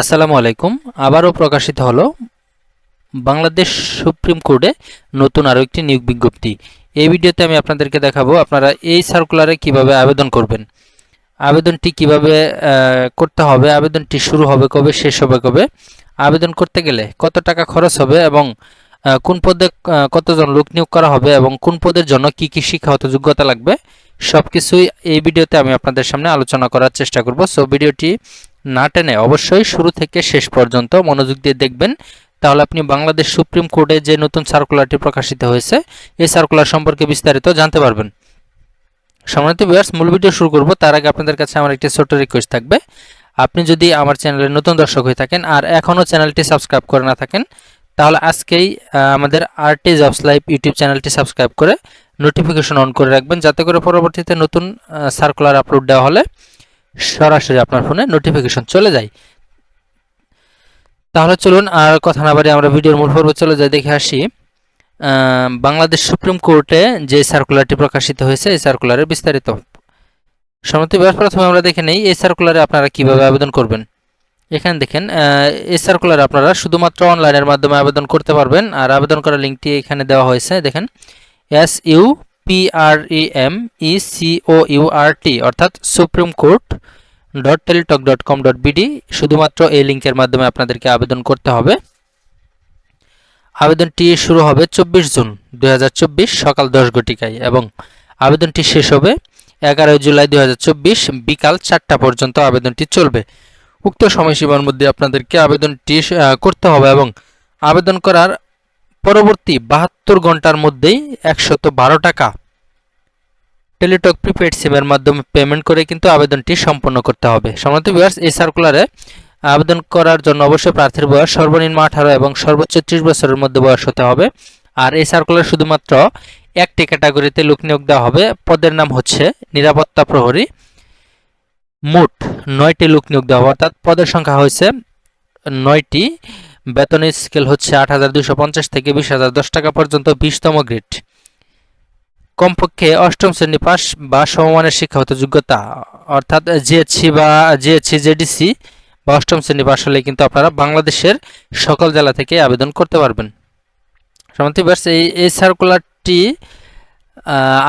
আসসালামু আলাইকুম। আবারও প্রকাশিত হলো বাংলাদেশ সুপ্রিম কোর্টে নতুন আরও একটি নিয়োগ বিজ্ঞপ্তি। এই ভিডিওতে আমি আপনাদেরকে দেখাবো আপনারা এই সার্কুলারে কীভাবে আবেদন করবেন। আবেদনটি কীভাবে করতে হবে, আবেদনটি শুরু হবে কবে, শেষ হবে কবে, আবেদন করতে গেলে কত টাকা খরচ হবে এবং কোন পদে কতজন লোক নিয়োগ করা হবে এবং কোন পদের জন্য কি কি শিক্ষাগত যোগ্যতা লাগবে সব কিছুই এই ভিডিওতে আমি আপনাদের সামনে আলোচনা করার চেষ্টা করব। সো ভিডিওটি না টেনে অবশ্যই শুরু থেকে শেষ পর্যন্ত মনোযোগ দিয়ে দেখবেন। তাহলে আপনি বাংলাদেশ সুপ্রিম কোর্টে যে নতুন সার্কুলারটি প্রকাশিত হয়েছে, এই সার্কুলার সম্পর্কে বিস্তারিত জানতে পারবেন। সম্মানিত ভিউয়ার্স মূল ভিডিও শুরু করব। তার আগে আপনাদের কাছে আমার একটি ছোট্ট রিকোয়েস্ট থাকবে। আপনি যদি আমার চ্যানেলের নতুন দর্শক হয়ে থাকেন আর এখনও চ্যানেলটি সাবস্ক্রাইব করে না থাকেন, তাহলে আজকেই আমাদের আরটি জবস লাইভ ইউটিউব চ্যানেলটি সাবস্ক্রাইব করে নোটিফিকেশন অন করে রাখবেন, যাতে করে পরবর্তীতে নতুন সার্কুলার আপলোড দেওয়া হলে সরাসরি আপনার ফোনে নোটিফিকেশন চলে যায়। তাহলে চলুন আর কথা না বাড়ি আমরা ভিডিওর মূল পর্বে চলে যাই, দেখে আসি। বাংলাদেশ সুপ্রিম কোর্টে যে সার্কুলারটি প্রকাশিত হয়েছে, এই সার্কুলারের বিস্তারিত। সমিতি বিভাগ প্রথমে আমরা দেখে নেই, এই সার্কুলারে আপনারা কীভাবে আবেদন করবেন। এখানে দেখেন এই সার্কুলারে আপনারা শুধুমাত্র অনলাইনের মাধ্যমে আবেদন করতে পারবেন, আর আবেদন করার লিঙ্কটি এখানে দেওয়া হয়েছে, দেখেন। S U P R E M E C O U R T অর্থাৎ supreme court dot Teletalk dot com dot BD শুধুমাত্র এই লিঙ্কের মাধ্যমে আপনাদেরকে আবেদন করতে হবে। আবেদনটি শুরু হবে চব্বিশ জুন দু হাজার চব্বিশ সকাল দশ ঘটিকায় এবং আবেদনটি শেষ হবে এগারোই জুলাই দুই হাজার চব্বিশ বিকাল চারটা পর্যন্ত আবেদনটি চলবে। উক্ত সময়সীমার মধ্যে আপনাদেরকে আবেদনটি করতে হবে এবং আবেদন করার পরবর্তী বাহাত্তর ঘণ্টার মধ্যেই একশত বারো টাকা। টেলিটক প্রিপেড সিমের মাধ্যমে পেমেন্ট করে কিন্তু আবেদনটি সম্পন্ন করতে হবে। সম্মানিত ভিউয়ার্স, এই সার্কুলারে আবেদন করার জন্য অবশ্যই প্রার্থীর বয়স সর্বনিম্ন আঠারো এবং সর্বোচ্চ ত্রিশ বছরের মধ্যে বয়স হতে হবে। আর এই সার্কুলার শুধুমাত্র একটি ক্যাটাগরিতে লোক নিয়োগ দেওয়া হবে। পদের নাম হচ্ছে নিরাপত্তা প্রহরী। মোট নয়টি লোক নিয়োগ দেওয়া হবে। অর্থাৎ পদের সংখ্যা হয়েছে নয়টি। বেতনের স্কেল হচ্ছে আট হাজার দুশো পঞ্চাশ থেকে বিশ হাজার দশ টাকা পর্যন্ত বিশতম গ্রেড। কমপক্ষে অষ্টম শ্রেণি পাস বা সমমানের শিক্ষাগত যোগ্যতা, অর্থাৎ জিএসসি বা জিএসসি, জেডিসি বা অষ্টম শ্রেণি পাস হলে কিন্তু আপনারা বাংলাদেশের সকল জেলা থেকে আবেদন করতে পারবেন। সমান্তি এই এই সার্কুলারটি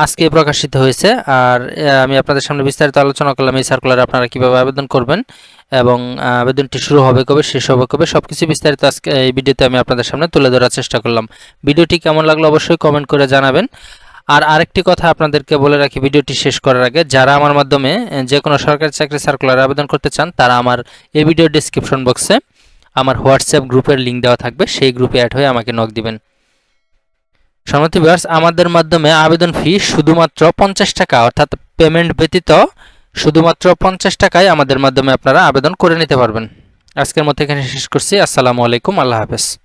আজকে প্রকাশিত হয়েছে। আর আমি আপনাদের সামনে বিস্তারিত আলোচনা করলাম এই সার্কুলারে আপনারা কীভাবে আবেদন করবেন এবং আবেদনটি শুরু হবে কবে, শেষ হবে কবে, সবকিছু বিস্তারিত আজকে এই ভিডিওতে আমি আপনাদের সামনে তুলে ধরার চেষ্টা করলাম। ভিডিওটি কেমন লাগল অবশ্যই কমেন্ট করে জানাবেন। আর আরেকটি কথা আপনাদেরকে বলে রাখি, ভিডিওটি শেষ করার আগে যারা আমার মাধ্যমে যে কোনো সরকারি চাকরি সার্কুলার আবেদন করতে চান, তারা আমার এই ভিডিও ডিসক্রিপশন বক্সে আমার হোয়াটসঅ্যাপ গ্রুপের লিঙ্ক দেওয়া থাকবে। সেই গ্রুপে অ্যাড হয়ে আমাকে নক দিবেন। সমাপ্তি ভিউয়ার্স আমাদের মাধ্যমে আবেদন ফি শুধুমাত্র পঞ্চাশ টাকা, অর্থাৎ পেমেন্ট ব্যতীত শুধুমাত্র পঞ্চাশ টাকায় আমাদের মাধ্যমে আপনারা আবেদন করে নিতে পারবেন। আজকের মতো এখানে শেষ করছি। আসসালামু আলাইকুম। আল্লাহ হাফেজ।